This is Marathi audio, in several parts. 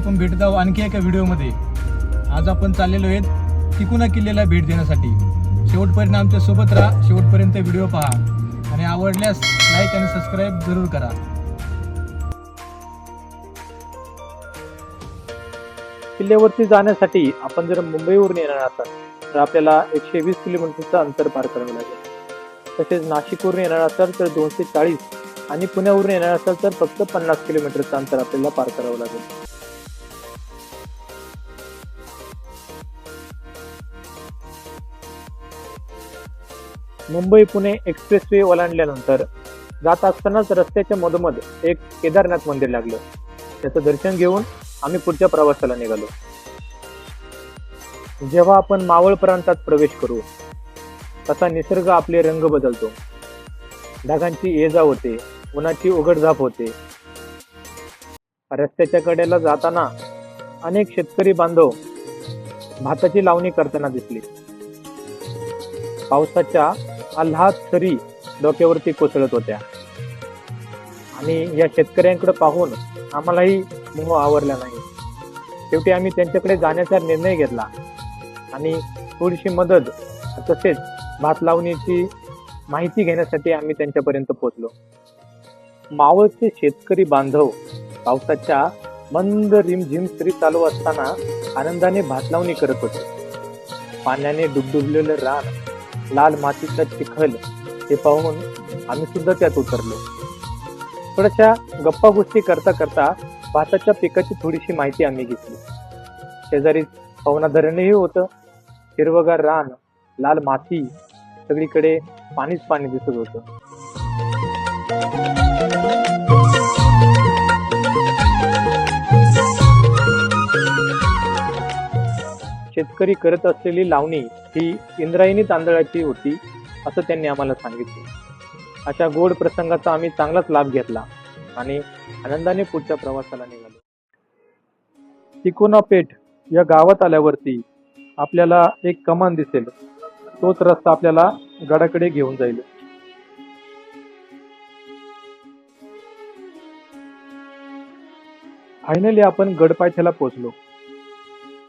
आपण भेटत आहोत आणखी एका व्हिडिओमध्ये. आज आपण चाललेलो आहेत तिकुना किल्ल्याला भेट देण्यासाठी. शेवटपर्यंत आमच्यासोबत राहा शेवटपर्यंत व्हिडिओ पहा. आणि आवडल्यास लाईक आणि सबस्क्राईब जरूर करा. किल्ल्यावरती जाण्यासाठी आपण जर मुंबईवरून येणार असाल तर आपल्याला एकशे वीस किलोमीटरचं अंतर पार करावं लागेल. तसेच नाशिकवरून येणार असाल तर दोनशे चाळीस. आणि पुण्यावरून येणार असाल तर फक्त पन्नास किलोमीटरचं अंतर आपल्याला पार करावं लागेल. मुंबई पुणे एक्सप्रेसवे ओलांडल्यानंतर जात असतानाच रस्त्याच्या मधोमध एक केदारनाथ मंदिर लागलं. त्याचं दर्शन घेऊन आम्ही पुढच्या प्रवासाला निघालो. जेव्हा आपण मावळ प्रांतात प्रवेश करू तसा निसर्ग आपले रंग बदलतो. ढगांची ये जा होते उन्हाची उघडझाप होते. रस्त्याच्या कडेला जाताना अनेक शेतकरी बांधव भाताची लावणी करताना दिसली. पावसाच्या आल्हाद सरी डोक्यावरती कोसळत होत्या. आणि या शेतकऱ्यांकडे पाहून आम्हालाही मोह आवरला नाही. शेवटी आम्ही त्यांच्याकडे जाण्याचा निर्णय घेतला. आणि थोडीशी मदत तसेच भात लावणीची माहिती घेण्यासाठी आम्ही त्यांच्यापर्यंत पोहोचलो. मावळचे शेतकरी बांधव पावसाच्या मंद रिमझिम सरी चालू असताना आनंदाने भात लावणी करत होते. पाण्याने डुबडुबलेलं रान लाल मातीचा चिखल हे पाहून आम्ही सुद्धा त्यात उतरलो. थोड्याशा गप्पा गोष्टी करता करता भाताच्या पिकाची थोडीशी माहिती आम्ही घेतली. शेजारी पवना धरणही होतं. हिरवगार रान लाल माती सगळीकडे पाणीच पाणी दिसत होतं. शेतकरी करत असलेली लावणी ही इंद्रायणी तांदळाची होती असं त्यांनी आम्हाला सांगितले. अशा गोड प्रसंगाचा आम्ही चांगलाच लाभ घेतला आणि आनंदाने पुढच्या प्रवासाला निघालो. तिकोनापेठ या गावात आल्यावरती आपल्याला एक कमान दिसेल. तोच रस्ता आपल्याला गडाकडे घेऊन जाईल. फायनली आपण गडपायथ्याला पोहोचलो.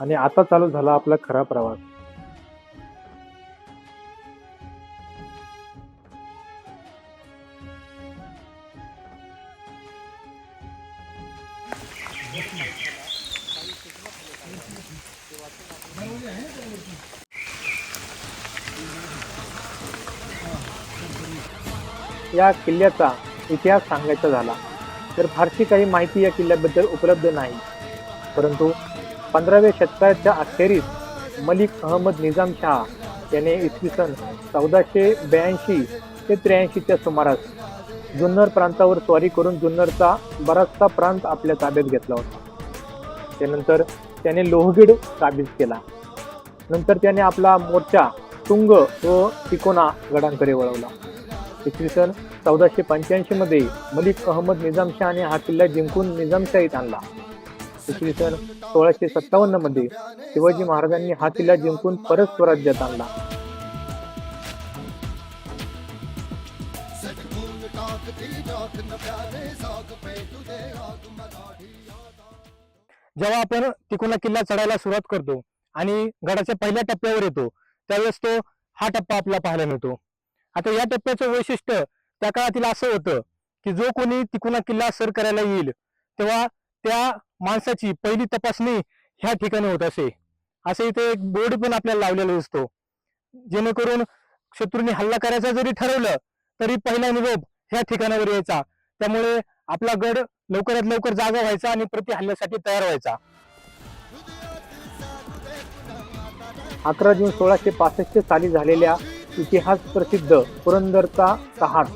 आणि आता चालू झाला आपला खरा प्रवास. या किल्ल्याचा इतिहास सांगायचा झाला तर फारशी काही माहिती या किल्ल्याबद्दल उपलब्ध नाही. परंतु पंधराव्या शतकाच्या अखेरीस मलिक अहमद निजाम शाह याने इसवी सन चौदाशे ब्याऐंशी ते त्र्याऐंशीच्या सुमारास जुन्नर प्रांतावर स्वारी करून जुन्नरचा बराचसा प्रांत आपल्या ताब्यात घेतला होता. त्यानंतर त्याने लोहगीड काबीज केला. नंतर त्याने आपला मोर्चा तुंग व तिकोना गडांकडे वळवला. इसवी सन चौदाशे पंच्याऐंशीमध्ये मलिक अहमद निजामशहाने हा किल्ला जिंकून निजामशाहीत आणला. इसवी सन सोळाशे सत्तावन्नमध्ये शिवाजी महाराजांनी हा किल्ला जिंकून परत स्वराज्यात आणला. जेव्हा आपण तिकोना किल्ला चढायला सुरुवात करतो आणि गडाच्या पहिल्या टप्प्यावर येतो त्यावेळेस तो हा टप्पा आपला पाहायला मिळतो. आता या टप्प्याचं वैशिष्ट्य त्या काळातील असं होतं की जो कोणी तिकोना किल्ला सर करायला येईल तेव्हा त्या माणसाची पहिली तपासणी ह्या ठिकाणी होत असे. असे इथे एक बोर्ड पण आपल्याला लावलेला दिसतो. जेणेकरून शत्रूंनी हल्ला करायचा जरी ठरवलं तरी पहिला निरोप ह्या ठिकाणावर यायचा. त्यामुळे आपला गड लवकरात लवकर जागा व्हायचा आणि प्रति हल्ल्यासाठी तयार व्हायचा. अकरा जून सोळाशे पासष्ट साली झालेल्या इतिहास प्रसिद्ध पुरंदरचा कहाट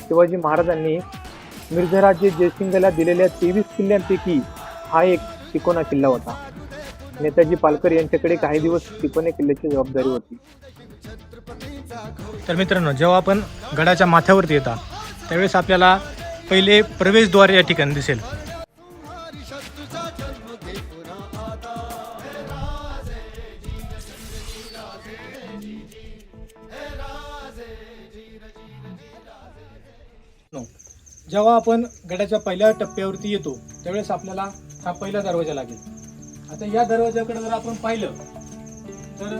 शिवाजी महाराजांनी मिर्झराजे जयसिंगला दिलेल्या तेवीस किल्ल्यांपैकी हा एक तिकोना किल्ला होता. नेताजी पालकर यांच्याकडे काही दिवस तिकोने किल्ल्याची जबाबदारी होती. तर मित्रांनो जेव्हा आपण गडाच्या माथ्यावरती येता त्यावेळेस आपल्याला पहिले प्रवेशद्वार या ठिकाणी दिसेल. जेव्हा आपण गडाच्या पहिल्या टप्प्यावरती येतो त्यावेळेस आपल्याला हा पहिला दरवाजा लागेल. आता या दरवाजाकडे जर आपण पाहिलं तर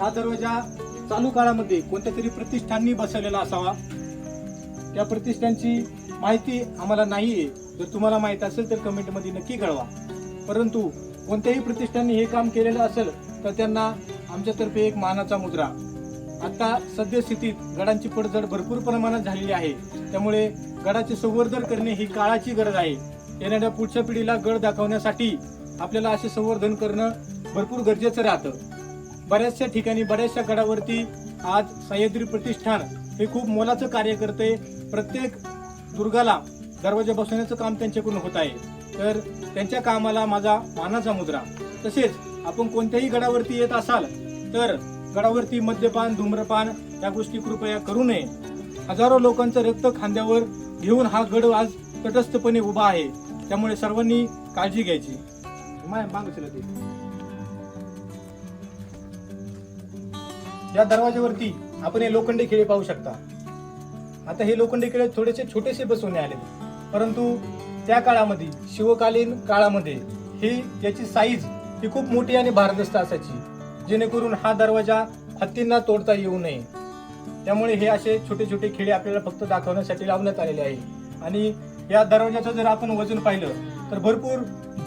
हा दरवाजा चालू काळामध्ये कोणत्या तरी प्रतिष्ठाननी बसवलेला असावा? त्या प्रतिष्ठानची माहिती आम्हाला नाही आहे जर तुम्हाला माहीत असेल तर कमेंटमध्ये नक्की कळवा. परंतु कोणत्याही प्रतिष्ठानने हे काम केलेलं असेल तर त्यांना आमच्यातर्फे एक मानाचा मुद्रा. आता सद्यस्थितीत गडांची पडझड भरपूर प्रमाणात झालेली आहे. त्यामुळे गडाचे संवर्धन करणे ही काळाची गरज आहे. येणाऱ्या पुढच्या पिढीला गड दाखवण्यासाठी आपल्याला असे संवर्धन करणं भरपूर गरजेचं राहतं. बऱ्याचशा ठिकाणी बऱ्याचशा गडावरती आज सह्याद्री प्रतिष्ठान हे खूप मोलाचं कार्य करते. प्रत्येक दुर्गाला दरवाजा बसवण्याचं काम त्यांच्याकडून होत आहे. तर त्यांच्या कामाला माझा मानाचा मुद्रा. तसेच आपण कोणत्याही गडावरती येत असाल तर गडावरती मद्यपान धूम्रपान या गोष्टी कृपया करू नये. हजारो लोकांचं रक्त खांद्यावर घेऊन हा गड आज तटस्थपणे उभा आहे. त्यामुळे सर्वांनी काळजी घ्यायची. या दरवाज्यावरती आपण हे लोखंडी खेळे पाहू शकता. आता हे लोखंडी खेळ थोडेसे छोटेसे बसवणे आले. परंतु त्या काळामध्ये शिवकालीन काळामध्ये ही याची साईज ही खूप मोठी आणि भारदस्त असायची. जेणेकरून हा दरवाजा हत्तींना तोडता येऊ नये. त्यामुळे हे असे छोटे छोटे खेडे आपल्याला फक्त दाखवण्यासाठी लावण्यात आलेले आहे. आणि या दरवाजाचं जर आपण वजन पाहिलं तर भरपूर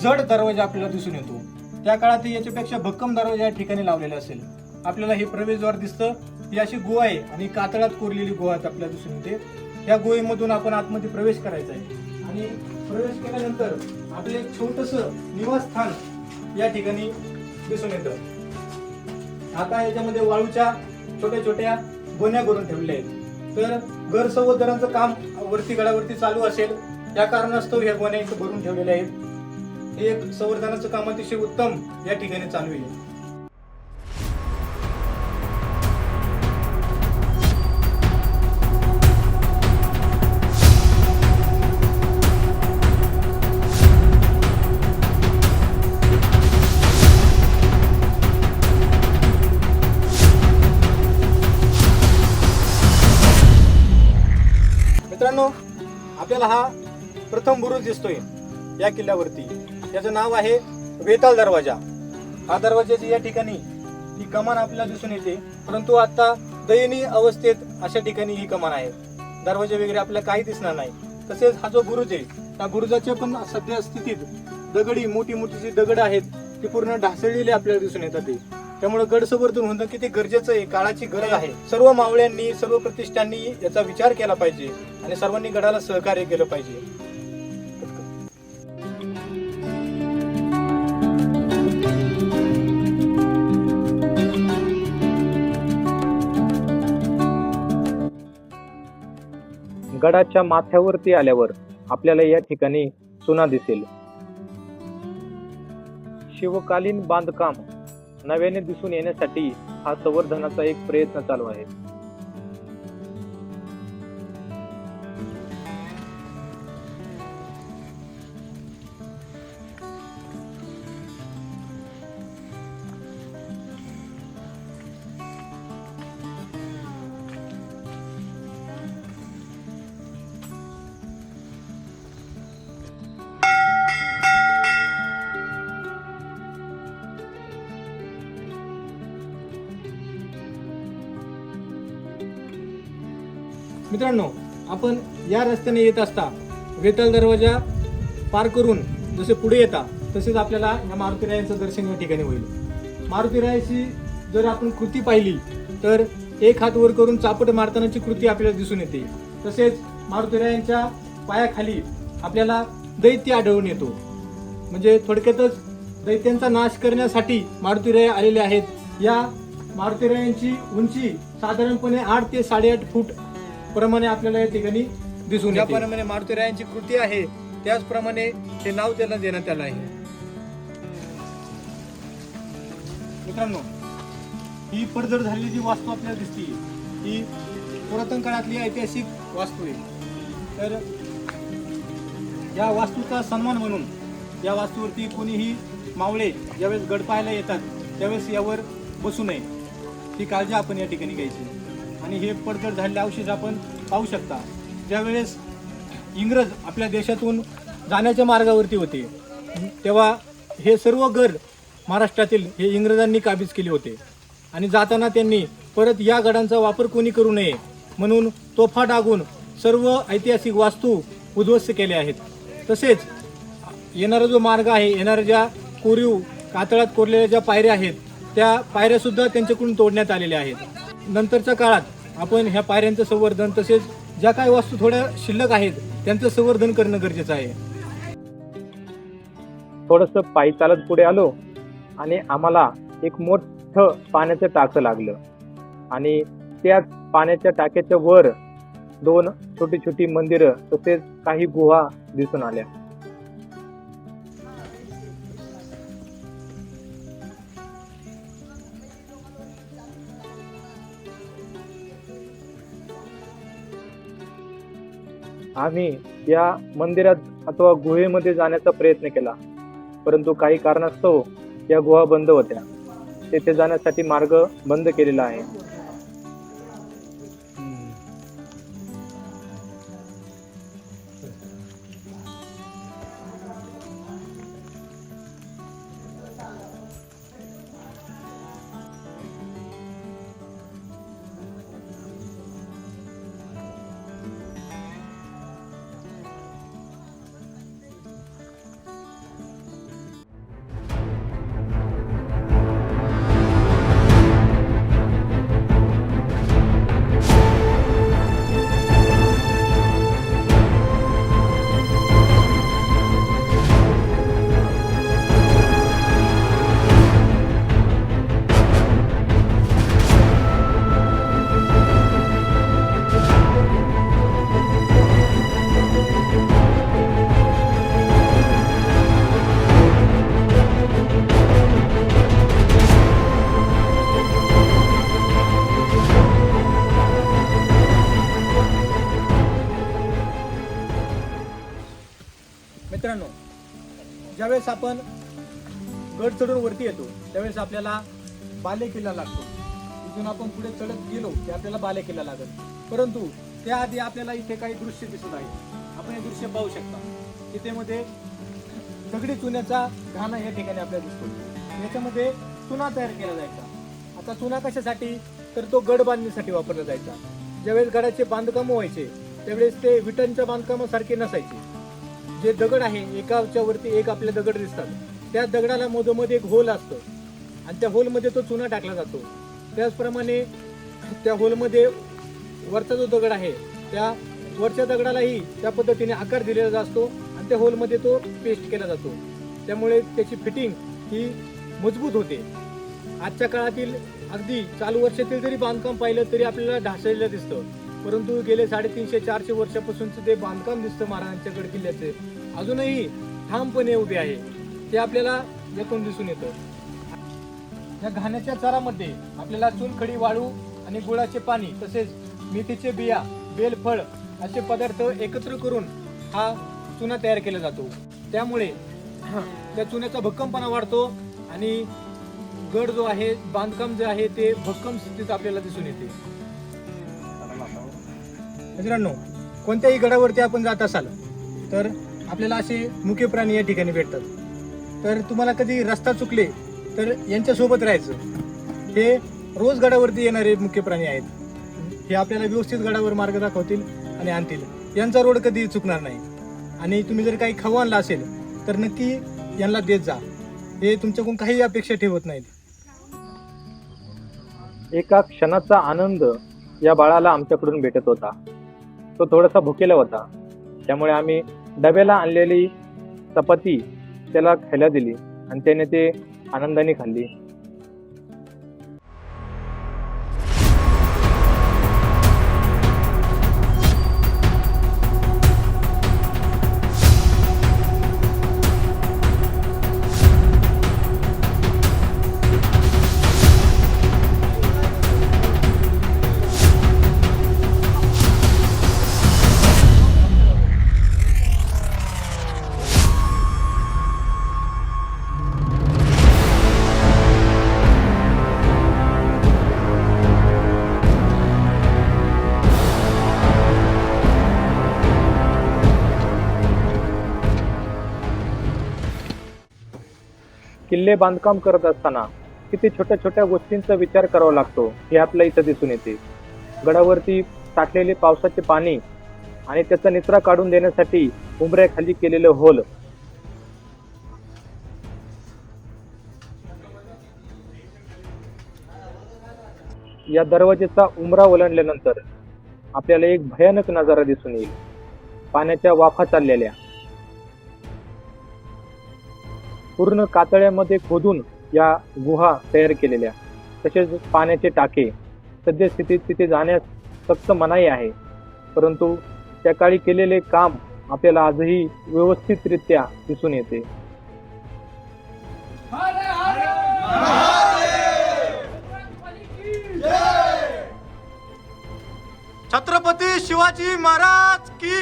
जड दरवाजा आपल्याला दिसून येतो. त्या काळात याच्यापेक्षा भक्कम दरवाजा या ठिकाणी लावलेला असेल. आपल्याला हे प्रवेशद्वार दिसतं. ही अशी गुहा आहे आणि कातळात कोरलेली गुहा आपल्याला दिसून येते. या गुहेमधून आपण आतमध्ये प्रवेश करायचा आहे. आणि प्रवेश केल्यानंतर आपलं एक छोटस निवासस्थान या ठिकाणी दिसून येतं. आता याच्यामध्ये वाळूच्या छोट्या छोट्या गोण्या करून ठेवलेल्या आहेत. तर घर संवर्धनाचं काम वरती गडावरती चालू असेल त्या कारणास्तव ह्या गोण्या इथं भरून ठेवलेल्या आहेत. हे एक संवर्धनाचं काम अतिशय उत्तम या ठिकाणी चालू आहे. प्रथम बुरुज दिसतोय या किल्ल्यावरती. याचं नाव आहे वेताल दरवाजा. हा दरवाजाची या ठिकाणी ही कमान आपल्याला दिसून येते. परंतु आता दयनीय अवस्थेत अशा ठिकाणी ही कमान आहे. दरवाजे वगैरे आपल्याला काही दिसणार नाही. तसेच हा जो बुरुज आहे त्या बुरुजाच्या पण सध्या स्थितीत दगडी मोठी मोठी जी दगड आहेत ती पूर्ण ढासळलेली आपल्याला दिसून येतात ते. त्यामुळे गड संवर्धन होणं किती गरजेचं आहे काळाची गरज आहे. सर्व मावळ्यांनी सर्व प्रतिष्ठांनी याचा विचार केला पाहिजे आणि सर्वांनी गडाला सहकार्य केलं पाहिजे. गडाच्या माथ्यावरती आल्यावर आपल्याला या ठिकाणी चुना दिसेल. शिवकालीन बांधकाम नव्याने दिसून येण्यासाठी हा संवर्धनाचा एक प्रयत्न चालू आहे. मित्रांनो आपण या रस्त्याने येत असता वेतल दरवाजा पार करून जसे पुढे येता तसेच आपल्याला या मारुतीरायांचं दर्शन या ठिकाणी होईल. मारुतीरायाची जर आपण कृती पाहिली तर एक हात वर करून चापट मारतानाची कृती आपल्याला दिसून येते. तसेच मारुतीरायांच्या पायाखाली आपल्याला दैत्य आढळून येतो. म्हणजे थोडक्यातच दैत्यांचा नाश करण्यासाठी मारुतीराय आलेले आहेत. या मारुतीरायांची उंची साधारणपणे आठ ते साडेआठ फूट प्रमाणे आपल्याला या ठिकाणी दिसून ज्याप्रमाणे मारुतीरायांची कृती आहे त्याचप्रमाणे ते नाव त्याला देण्यात आलं आहे. मित्रांनो ही पडझड झालेली जी वास्तू आपल्याला दिसते ही पुरातन काळातली ऐतिहासिक वास्तू आहे. तर या वास्तूचा सन्मान म्हणून या वास्तूवरती कोणीही मावळे ज्यावेळेस गड पाहायला येतात त्यावेळेस यावर बसू नये. ही काळजी आपण या ठिकाणी घ्यायची. आणि हे पडझड झालेले अवशेष आपण पाहू शकता. ज्यावेळेस इंग्रज आपल्या देशातून जाण्याच्या मार्गावरती होते तेव्हा हे सर्व गड महाराष्ट्रातील हे इंग्रजांनी काबीज केले होते. आणि जाताना त्यांनी परत या गडांचा वापर कोणी करू नये म्हणून तोफा डागून सर्व ऐतिहासिक वास्तू उद्ध्वस्त केल्या आहेत. तसेच येणारा जो मार्ग आहे येणाऱ्या ज्या कोरीव कातळात कोरलेल्या ज्या पायऱ्या आहेत त्या पायऱ्यासुद्धा त्यांच्याकडून तोडण्यात आलेल्या आहेत. नंतरच्या काळात आपण ह्या पायऱ्यांचं संवर्धन तसेच ज्या काही वस्तू थोड्या शिल्लक आहेत त्यांचं संवर्धन करणं गरजेचं आहे. थोडस पायी चालत पुढे आलो आणि आम्हाला एक मोठं पाण्याचं टाकं लागलं. आणि त्या पाण्याच्या टाक्याच्या वर दोन छोटी छोटी मंदिरं तसेच काही गुहा दिसून आल्या. आम्ही या मंदिरात अथवा गुहेमध्ये जाण्याचा प्रयत्न केला. परंतु काही कारणास्तव या गुहा बंद होत्या. तेथे जाण्यासाठी मार्ग बंद केलेला आहे. ज्यावेळेस आपण गड चढून वरती येतो त्यावेळेस आपल्याला बाले किल्ला लागतो. इथून आपण पुढे चढत गेलो की आपल्याला बाले किल्ला लागेल. परंतु त्याआधी आपल्याला इथे काही दृश्य दिसत आहे. आपण हे दृश्य पाहू शकता. इथे दगडी चुन्याचा घाणा या ठिकाणी आपल्याला दिसतो. याच्यामध्ये चुना तयार केला जायचा. आता चुना कशासाठी? तर तो गड बांधणीसाठी वापरला जायचा. ज्यावेळेस गडाचे बांधकाम व्हायचे त्यावेळेस ते विटांच्या बांधकामासारखे नसायचे. जे दगड आहे एकाच्या वरती एक आपले दगड दिसतात. त्या दगडाला मधोमध एक होल असतो. आणि त्या होलमध्ये तो चुना टाकला जातो. त्याचप्रमाणे त्या होलमध्ये वरचा जो दगड आहे त्या वरच्या दगडालाही त्या पद्धतीने आकार दिलेला असतो आणि त्या होलमध्ये तो पेस्ट केला जातो. त्यामुळे त्याची फिटिंग ही मजबूत होते. आजच्या काळातील अगदी चालू वर्षातील जरी बांधकाम पाहिलं तरी आपल्याला ढासळलेलं दिसतं. परंतु गेले साडेतीनशे चारशे वर्षापासूनचं ते बांधकाम दिसतं महाराजांच्या गड किल्ल्याचे. अजूनही ठामपणे उभे आहे. ते आपल्याला यातून दिसून येतं. या घाण्याच्या चारामध्ये आपल्याला चुनखडी वाळू आणि गुळाचे पाणी तसेच मेथीचे बिया बेलफळ असे पदार्थ एकत्र करून हा चुना तयार केला जातो. त्यामुळे त्या चुन्याचा भक्कमपणा वाढतो आणि गड जो आहे बांधकाम जे आहे ते भक्कम स्थितीत आपल्याला दिसून येते. मित्रांनो कोणत्याही गडावरती आपण जात असाल तर आपल्याला असे मुख्य प्राणी या ठिकाणी भेटतात. तर तुम्हाला कधी रस्ता चुकले तर यांच्यासोबत राहायचं. हे रोज गडावरती येणारे मुख्य प्राणी आहेत. हे आपल्याला व्यवस्थित गडावर मार्ग दाखवतील आणि आणतील. यांचा रोड कधी चुकणार नाही. आणि तुम्ही जर काही खाऊ आणला असेल तर नक्की यांना देत जा. हे तुमच्याकडून काही अपेक्षा ठेवत नाहीत. एका क्षणाचा आनंद या बाळाला आमच्याकडून भेटत होता. तो थोडासा भुकेला होता. त्यामुळे आम्ही डब्याला आणलेली चपाती त्याला खायला दिली आणि त्याने ते आनंदाने खाल्ली. किल्ले बांधकाम करत असताना किती छोट्या छोट्या गोष्टींचा विचार करावा लागतो हे आपल्या इथं दिसून येते. गडावरती साठलेले पावसाचे पाणी आणि त्याचा निचरा काढून देण्यासाठी उंबऱ्याखाली केलेलं होल. या दरवाजेचा उमरा ओलांडल्यानंतर आपल्याला एक भयानक नजारा दिसून येईल. पाण्याच्या वाफा चाललेल्या. पूर्ण कातळ्यामध्ये खोदून या गुहा तयार केलेल्या. तसेच पाण्याचे टाके. सद्यस्थितीत तिथे जाण्यास सक्त मनाई आहे. परंतु त्या काळी केलेले काम आपल्याला आजही व्यवस्थितरित्या दिसून येते. छत्रपती शिवाजी महाराज की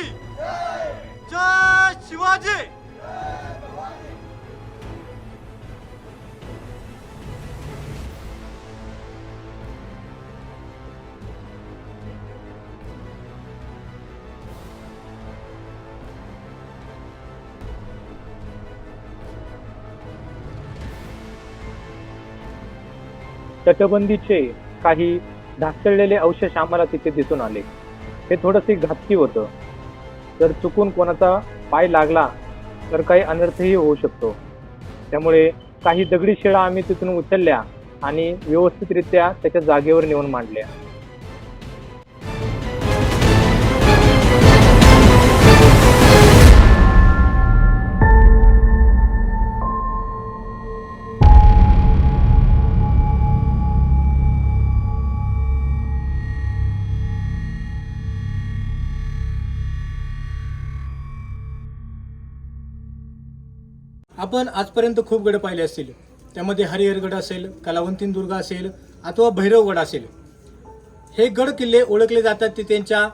जय शिवाजी. तटबंदीचे काही ढासळलेले अवशेष आम्हाला तिथे दिसून आले. हे थोडंसे घातकी होतं. जर चुकून कोणाचा पाय लागला तर काही अनर्थही होऊ शकतो. त्यामुळे काही दगडी शिळा आम्ही तिथून उचलल्या आणि व्यवस्थितरित्या त्याच्या जागेवर नेऊन मांडल्या. आपण आजपर्यंत खूप गड पाहिले असतील. त्यामध्ये हरिहरगड असेल कलावंतीन दुर्ग असेल अथवा भैरवगड असेल. हे गड किल्ले ओळखले जातात ते त्यांच्या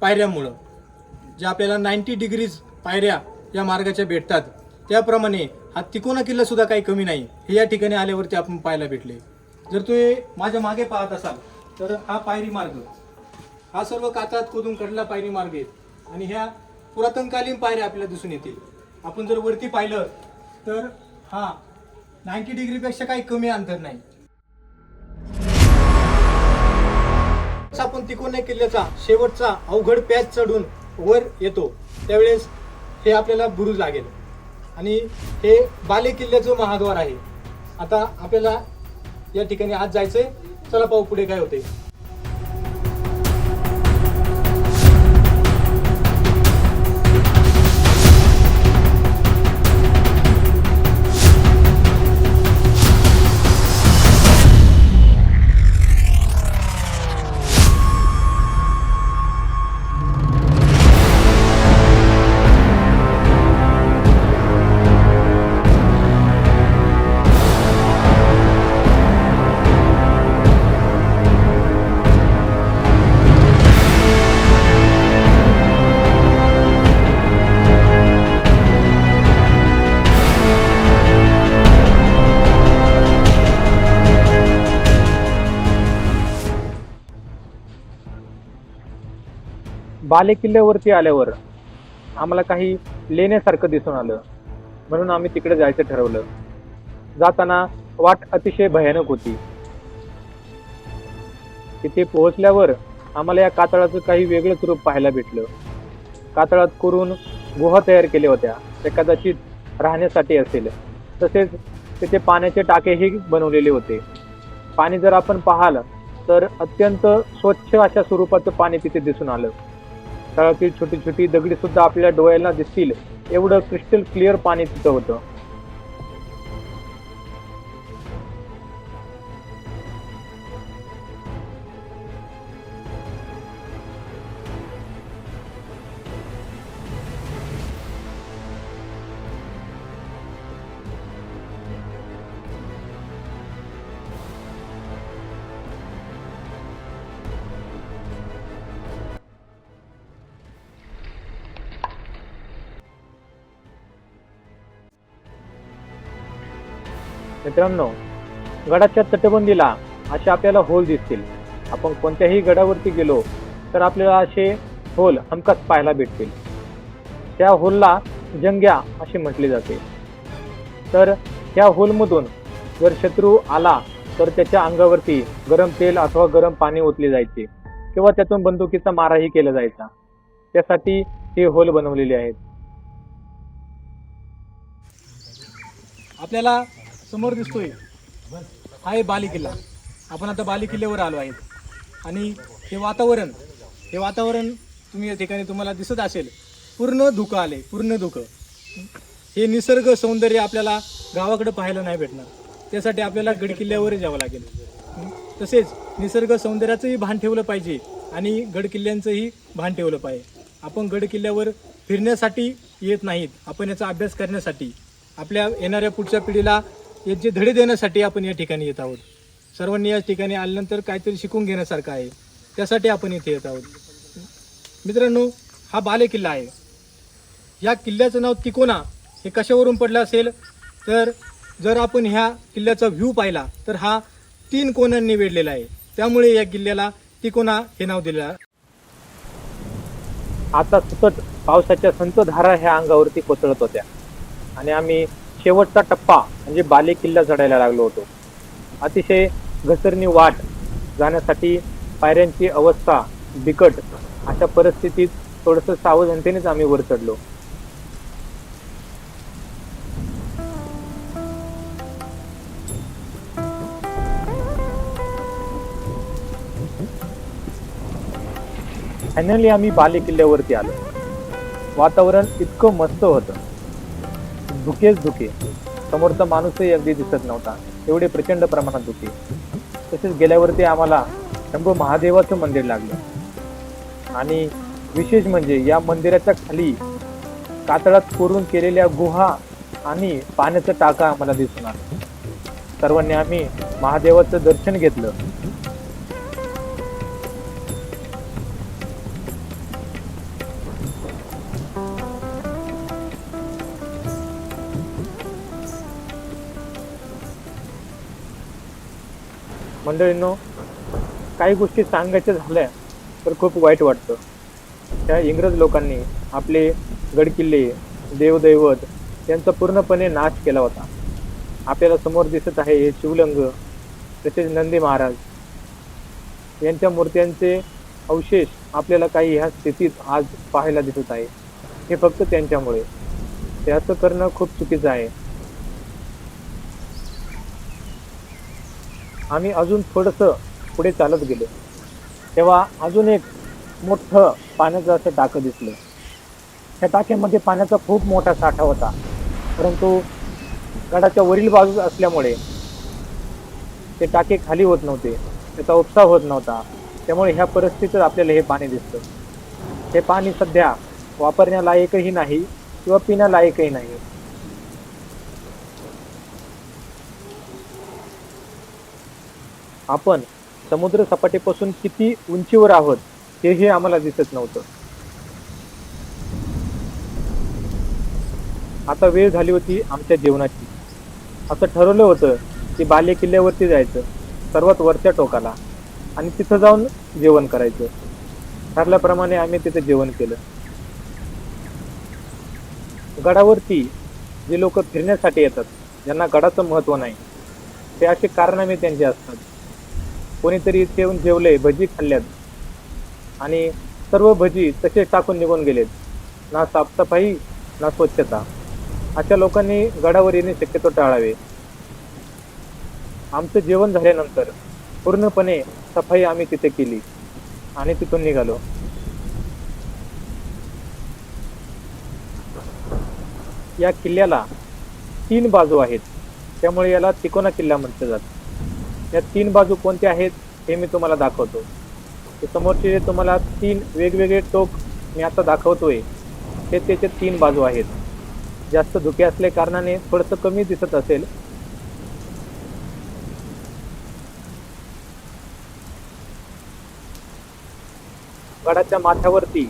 पायऱ्यामुळं जे आपल्याला नाईन्टी डिग्रीज पायऱ्या या मार्गाच्या भेटतात. त्याप्रमाणे हा तिकोना किल्ला सुद्धा काही कमी नाही. हे या ठिकाणी आल्यावरती आपण पाहायला भेटले. जर तुम्ही माझ्या मागे पाहत असाल तर हा पायरी मार्ग हा सर्व कातात खोदून काढलेला पायरी मार्ग आहे. आणि ह्या पुरातनकालीन पायऱ्या आपल्याला दिसून येतील. आपण जर वरती पाहिलं तर हा नाईन्टी डिग्रीपेक्षा काही कमी अंतर नाही. आपण तिकोना किल्ल्याचा शेवटचा अवघड पॅच चढून वर येतो. त्यावेळेस हे आपल्याला बुरुज लागेल. आणि हे बाले किल्ल्याचं महाद्वार आहे आता आपल्याला या ठिकाणी आज जायचंय. चला पाहू पुढे काय होते बालेकिल्ल्यावरती आल्यावर आम्हाला काही लेण्यासारखं दिसून आलं. म्हणून आम्ही तिकडे जायचं ठरवलं. जाताना वाट अतिशय भयानक होती. तिथे पोहोचल्यावर आम्हाला या कातळाचं काही वेगळंच रूप पाहायला भेटलं. कातळात करून गुहा तयार केल्या होत्या. त्या कदाचित राहण्यासाठी असेल. तसेच तिथे पाण्याचे टाकेही बनवलेले होते. पाणी जर आपण पाहाल तर अत्यंत स्वच्छ अशा स्वरूपाचं पाणी तिथे दिसून आलं. तळातील छोटी छोटी दगडी सुद्धा आपल्या डोळ्याला दिसतील. एवढं क्रिस्टल क्लिअर पाणी तिथं होतं. मित्रांनो गडाच्या तटबंदीला असे आपल्याला होल दिसतील. आपण कोणत्याही गडावरती गेलो तर आपल्याला असे होल हमखास पाहायला भेटतील. त्या होलला जंग्या असे म्हटले जाते. तर त्या होलमधून जर शत्रू आला तर त्याच्या अंगावरती गरम तेल अथवा गरम पाणी ओतले जायचे किंवा त्यातून बंदुकीचा माराही केला जायचा. त्यासाठी हे होल बनवलेले आहेत. आपल्याला समोर दिसतोय. हा आहे बाली किल्ला आपण आता बाली किल्ल्यावर आलो आहेत आणि हे वातावरण हे वातावरण तुम्ही या ठिकाणी तुम्हाला दिसत असेल. पूर्ण धुकं आले पूर्ण धुकं. हे निसर्ग सौंदर्य आपल्याला गावाकडे पाहायला नाही भेटणार. त्यासाठी आपल्याला गडकिल्ल्यावरही जावं लागेल. तसेच निसर्ग सौंदर्याचंही भान ठेवलं पाहिजे आणि गडकिल्ल्यांचंही भान ठेवलं पाहिजे. आपण गडकिल्ल्यावर फिरण्यासाठी येत नाहीत. आपण याचा अभ्यास करण्यासाठी. आपल्या येणाऱ्या पुढच्या पिढीला याचे धडे देण्यासाठी आपण या ठिकाणी येत आहोत. सर्वांनी या ठिकाणी आल्यानंतर काहीतरी शिकून घेण्यासारखं आहे. त्यासाठी आपण इथे येत आहोत. मित्रांनो हा बाले किल्ला आहे. या किल्ल्याचं नाव तिकोना हे कशावरून पडलं असेल? तर जर आपण ह्या किल्ल्याचा व्ह्यू पाहिला तर हा तीन कोणांनी वेढलेला आहे. त्यामुळे या किल्ल्याला तिकोना हे नाव दिलेलं आहे. आता सतत पावसाच्या संतधारा ह्या अंगावरती कोसळत होत्या. आणि आम्ही शेवटचा टप्पा म्हणजे बाले किल्ला चढायला लागलो होतो. अतिशय घसरणी वाट जाण्यासाठी पायऱ्यांची अवस्था बिकट. अशा परिस्थितीत थोडंसं सावधानतेनेच आम्ही वर चढलो. फायनली आम्ही बाले किल्ल्यावरती आलो. वातावरण इतकं मस्त होतं. धुकेच धुके. समोरचा माणूसही अगदी दिसत नव्हता. एवढे प्रचंड प्रमाणात धुके. तसेच गेल्यावरती आम्हाला शंभू महादेवाचं मंदिर लागलं. आणि विशेष म्हणजे या मंदिराच्या खाली कातळात कोरून केलेल्या गुहा आणि पाण्याचा टाका आम्हाला दिसून आला. सर्वांनी आम्ही महादेवाचं दर्शन घेतलं. मंडळींनो काही गोष्टी सांगायच्या झाल्या तर खूप वाईट वाटतं. त्या इंग्रज लोकांनी आपले गडकिल्ले देवदैवत यांचा पूर्णपणे नाश केला होता. आपल्याला समोर दिसत आहे हे शिवलंग तसेच नंदी महाराज. यांच्या मूर्त्यांचे अवशेष आपल्याला काही ह्या स्थितीत आज पाहायला दिसत आहे. हे फक्त त्यांच्यामुळे. ते असं करणं खूप चुकीचं आहे. आम्ही अजून थोडंसं पुढे चालत गेलो. तेव्हा अजून एक मोठं पाण्याचं असं टाकं दिसलं. त्या टाक्यामध्ये पाण्याचा खूप मोठा साठा होता. परंतु गडाच्या वरील बाजूस असल्यामुळे ते टाके खाली होत नव्हते. त्याचा उपसा होत नव्हता. त्यामुळे ह्या परिस्थितीत आपल्याला हे पाणी दिसतं. हे पाणी सध्या वापरण्यालायकही नाही किंवा पिण्यालायकही नाही. आपण समुद्र सपाटीपासून किती उंचीवर आहोत तेही आम्हाला दिसत नव्हतं. आता वेळ झाली होती आमच्या जेवणाची. असं ठरवलं होतं की बाले किल्ल्यावरती जायचं सर्वात वरच्या टोकाला आणि तिथं जाऊन जेवण करायचं. ठरल्याप्रमाणे आम्ही तिथे जेवण केलं. गडावरती जे लोक फिरण्यासाठी येतात ज्यांना गडाचं महत्त्व नाही ते असे कारनामे त्यांचे असतात. कोणीतरी इथे येऊन जेवले भजी खाल्ल्यात. आणि सर्व भजी तसेच टाकून निघून गेलेत. ना साफसफाई ना स्वच्छता. अशा लोकांनी गडावर येणे शक्यतो टाळावे. आमचं जेवण झाल्यानंतर पूर्णपणे सफाई आम्ही तिथे केली आणि तिथून निघालो. या किल्ल्याला तीन बाजू आहेत. त्यामुळे याला तिकोना किल्ला म्हटलं जातं. या तीन बाजू कोणत्या आहेत हे मी तुम्हाला दाखवतो. समोरचे जे तुम्हाला तीन वेगवेगळे टोक मी आता दाखवतोय हे त्याचे तीन बाजू आहेत. जास्त धुके असल्या कारणाने थोडंसं कमी दिसत असेल. गडाच्या माथ्यावरती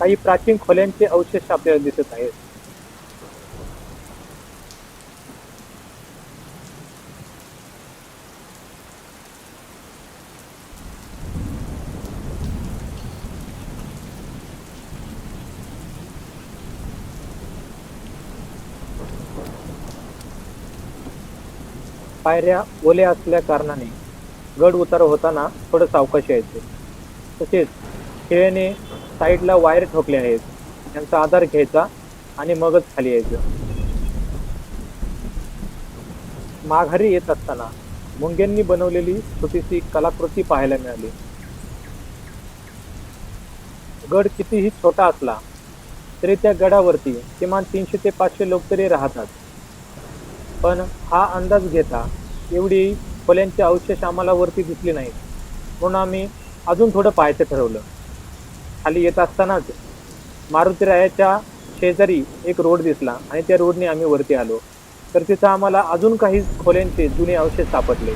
काही प्राचीन खोल्यांचे अवशेष आपल्याला दिसत आहेत. पायऱ्या ओल्या असल्या कारणाने गड उतार होताना थोडं सावकाश यायचे. तसेच खेळणे साईडला वायर ठोकले आहेत. त्यांचा आधार घ्यायचा आणि मगच खाली यायचं. माघारी येत असताना मुंग्यांनी बनवलेली छोटीशी कलाकृती पाहायला मिळाली. गड कितीही छोटा असला तरी त्या गडावरती किमान तीनशे ते पाचशे लोक तरी राहतात. पण हा अंदाज घेता एवढी फल्यांचे अवशेष आम्हाला वरती दिसली नाहीत. म्हणून आम्ही अजून थोडं पाहायचं ठरवलं. खाली येत असतानाच मारुतीरायाच्या शेजारी एक रोड दिसला आणि त्या रोडने आम्ही वरती आलो. तर तिथं आम्हाला अजून काही खोल्यांचे जुने अवशेष सापडले.